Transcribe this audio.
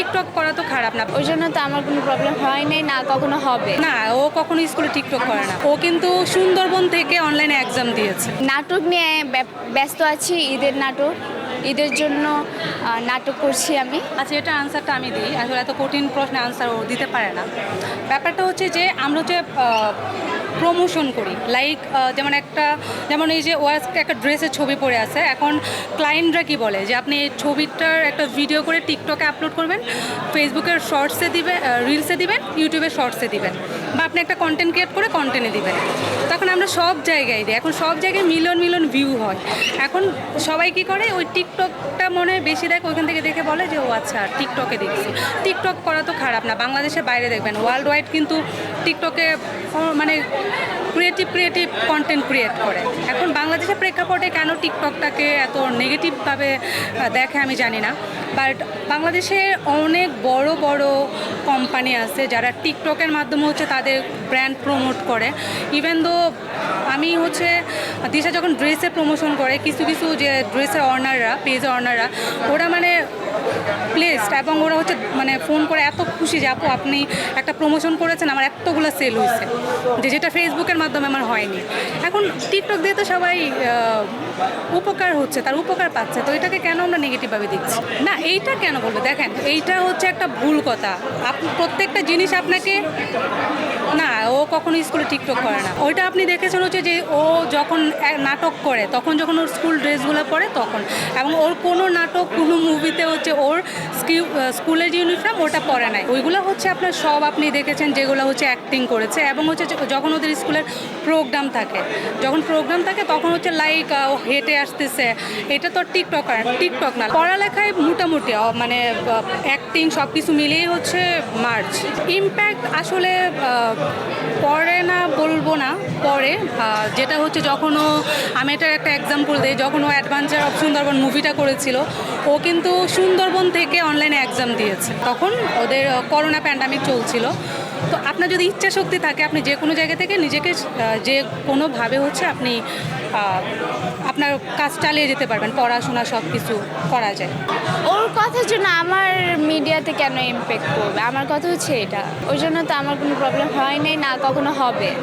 TikTok করা তো খারাপ না। ওই জন্য তো আমার কোনো প্রবলেম হয় নাই না কখনো হবে। না ও কখনো স্কুলে টিকটক করে না। ও কিন্তু সুন্দরবন থেকে অনলাইনে এক্সাম দিয়েছে। নাটক নিয়ে ব্যস্ত আছি ঈদের নাটক। ঈদের জন্য নাটক করছি আমি। আচ্ছা এটা আনসারটা আমি দিই। আসলে এত কঠিন প্রশ্নের আনসার ও দিতে পারে না। ব্যাপারটা হচ্ছে যে, আমরা হচ্ছে প্রমোশন করি। লাইক যেমন একটা, যেমন এই যে ও একটা ড্রেসের ছবি পরে আছে। এখন ক্লায়েন্টরা কি বলে? যে আপনি এই ছবিটার একটা ভিডিও করে টিকটকে আপলোড করবেন ফেসবুকের শর্টসে দিবেন রিলসে দিবেন ইউটিউবে শর্টসে দিবেন। বা আপনি একটা কন্টেন্ট ক্রিয়েট করে কন্টেন্টে দিবেন। তখন আমরা সব জায়গায় দিই। এখন সব জায়গায় মিলন মিলন ভিউ হয়। এখন সবাই কি করে? ওই টিকটকটা মনে হয় বেশি দেখ, ওইখান থেকে দেখে বলে যে, ও আচ্ছা টিকটকে দেখছি। টিকটক করা তো খারাপ না। বাংলাদেশের বাইরে দেখবেন। ওয়ার্ল্ড ওয়াইড কিন্তু টিকটকে মানে ক্রিয়েটিভ ক্রিয়েটিভ কন্টেন্ট ক্রিয়েট করে। এখন বাংলাদেশের প্রেক্ষাপটে কেন টিকটকটাকে এত নেগেটিভভাবে দেখে আমি জানি না। বাট বাংলাদেশে অনেক বড় বড় কোম্পানি আছে যারা টিকটকের মাধ্যমে হচ্ছে তাদের ব্র্যান্ড প্রমোট করে। ইভেন দো আমি হচ্ছে দিশা যখন ড্রেসে প্রমোশন করে, কিছু কিছু যে ড্রেসের অর্নাররা পেজের অর্নাররা ওরা মানে প্লেসড এবং ওরা হচ্ছে মানে ফোন করে এত খুশি যে, আপু, আপনি একটা প্রমোশন করেছেন, আমার এতগুলো সেল হয়েছে। যে, যেটা ফেসবুকের মাধ্যমে আমার হয়নি। এখন টিকটক দিয়ে তো সবাই উপকার হচ্ছে, তার উপকার পাচ্ছে। তো এটাকে কেন আমরা নেগেটিভভাবে দিচ্ছি? না, এইটা কেন বলব? দেখেন, এইটা হচ্ছে একটা ভুল কথা। প্রত্যেকটা জিনিস আপনাকে, না কখনো স্কুলে টিকটক করে না। ওইটা আপনি দেখেছেন হচ্ছে যে ও যখন নাটক করে, তখন যখন ওর স্কুল ড্রেসগুলো পরে তখন। এবং ওর কোনো নাটক, কোনো মুভিতে হচ্ছে ওর স্কুলের ইউনিফর্ম ওটা পরে নাই। ওইগুলো হচ্ছে আপনার সব আপনি দেখেছেন যেগুলো হচ্ছে অ্যাক্টিং করেছে এবং হচ্ছে যখন ওদের স্কুলের প্রোগ্রাম থাকে। যখন প্রোগ্রাম থাকে তখন হচ্ছে লাইক ও হেঁটে আসতেছে। এটা তো টিকটক টিকটক না। পড়ালেখায় মোটামুটি মানে অ্যাক্টিং সব কিছু মিলিয়ে হচ্ছে মার্চ ইম্প্যাক্ট আসলে পড়ে না বলব না, পরে যেটা হচ্ছে যখনও আমি এটার একটা এক্সাম্পল দিই, যখন ও অ্যাডভেঞ্চার অফ সুন্দরবন মুভিটা করেছিল, ও কিন্তু সুন্দরবন থেকে অনলাইনে এক্সাম দিয়েছে। তখন ওদের করোনা প্যান্ডামিক চলছিল। তো আপনার যদি ইচ্ছা শক্তি থাকে, আপনি যে কোনো জায়গা থেকে নিজেকে যে কোনোভাবে হচ্ছে আপনি আপনার কাজ চালিয়ে যেতে পারবেন, পড়াশোনা সব কিছু করা যায়। ওর কথার জন্য আমার মিডিয়াতে কেন ইম্প্যাক্ট করবে? আমার কথা হচ্ছে এটা। ওই জন্য তো আমার কোনো প্রবলেম হয় নাই, না কখনো হবে।